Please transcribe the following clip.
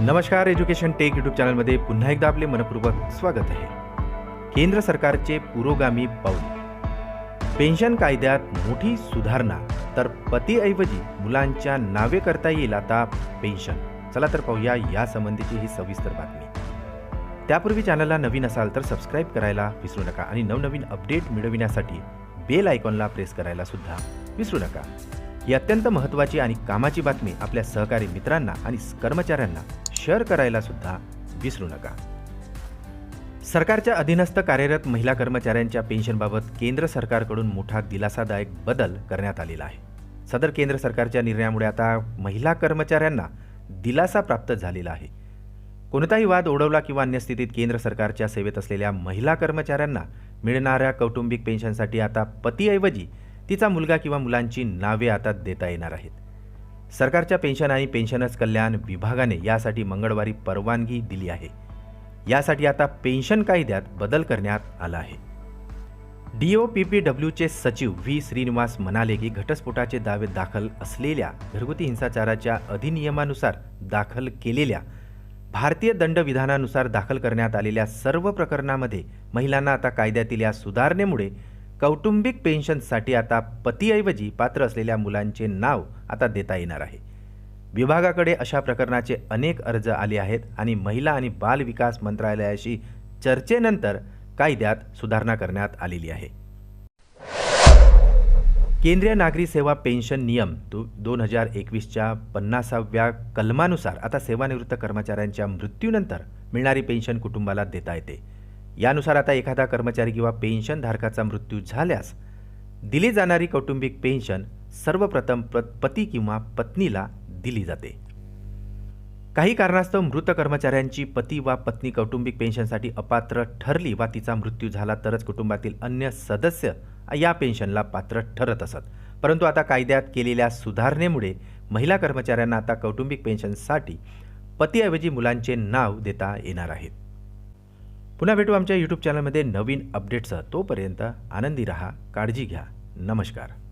नमस्कार education take YouTube चॅनलमध्ये पुन्हा एकदा आपले मनपूर्वक स्वागत आहे. केंद्र सरकारचे पुरोगामी पाऊल. पेन्शन कायद्यात मोठी सुधारणा तर पतीऐवजी मुलांच्या नावे करता येईल आता पेन्शन. चला तर पाहूया यासंबंधीची ही सविस्तर बातमी. त्यापूर्वी चॅनलला नवीन असाल तर सबस्क्राईब करायला विसरू नका आणि नवनवीन अपडेट मिळविण्यासाठी बेल आयकॉनला प्रेस करायला सुद्धा विसरू नका. ही अत्यंत महत्त्वाची आणि कामाची बातमी आपल्या सहकारी मित्रांना आणि कर्मचाऱ्यांना शेअर करायला सुद्धा विसरू नका. सरकारच्या अधीनस्थ कार्यरत महिला कर्मचाऱ्यांच्या पेन्शनबाबत केंद्र सरकारकडून मोठा दिलासादायक बदल करण्यात आलेला आहे. सदर केंद्र सरकारच्या निर्णयामुळे आता महिला कर्मचाऱ्यांना दिलासा प्राप्त झालेला आहे. कोणताही वाद ओढवला किंवा अन्य स्थितीत केंद्र सरकारच्या सेवेत असलेल्या महिला कर्मचाऱ्यांना मिळणाऱ्या कौटुंबिक पेन्शनसाठी आता पतीऐवजी तिचा मुलगा किंवा मुलांची नावे आता देता येणार आहेत. सरकारच्या पेन्शन आणि पेन्शनर्स कल्याण विभागाने यासाठी मंगळवारी परवानगी दिली आहे. यासाठी आता पेन्शन कायद्यात बदल करण्यात आला आहे. डी ओ पी पी डब्ल्यूचे सचिव व्ही श्रीनिवास म्हणाले की घटस्फोटाचे दावे दाखल असलेल्या घरगुती हिंसाचाराच्या अधिनियमानुसार दाखल केलेल्या भारतीय दंडविधानानुसार दाखल करण्यात आलेल्या सर्व प्रकरणामध्ये महिलांना आता कायद्यातील या सुधारणेमुळे कौटुंबिक पेन्शनसाठी आता पतीऐवजी पात्र असलेल्या मुलांचे नाव आता देता येणार आहे. विभागाकडे अशा प्रकरणाचे अनेक अर्ज आले आहेत आणि महिला आणि बाल विकास मंत्रालयाशी चर्चेनंतर कायद्यात सुधारणा करण्यात आलेली आहे. केंद्रीय नागरी सेवा पेन्शन नियम दो दोन हजार एकवीसच्या पन्नासाव्या कलमानुसार आता सेवानिवृत्त कर्मचाऱ्यांच्या मृत्यूनंतर मिळणारी पेन्शन कुटुंबाला देता येते. यानुसार आता एखादा कर्मचारी किंवा पेन्शनधारकाचा मृत्यू झाल्यास दिली जाणारी कौटुंबिक पेन्शन सर्वप्रथम प पती किंवा पत्नीला दिली जाते. काही कारणास्तव मृत कर्मचाऱ्यांची पती वा पत्नी कौटुंबिक पेन्शनसाठी अपात्र ठरली वा तिचा मृत्यू झाला तरच कुटुंबातील अन्य सदस्य या पेन्शनला पात्र ठरत असत. परंतु आता कायद्यात केलेल्या सुधारणेमुळे महिला कर्मचाऱ्यांना आता कौटुंबिक पेन्शनसाठी पतीऐवजी मुलांचे नाव देता येणार आहेत पुन्हा भेटू आमच्या यूट्यूब चॅनलमध्ये नवीन अपडेट्ससह तोपर्यंत आनंदी रहा काळजी घ्या. नमस्कार.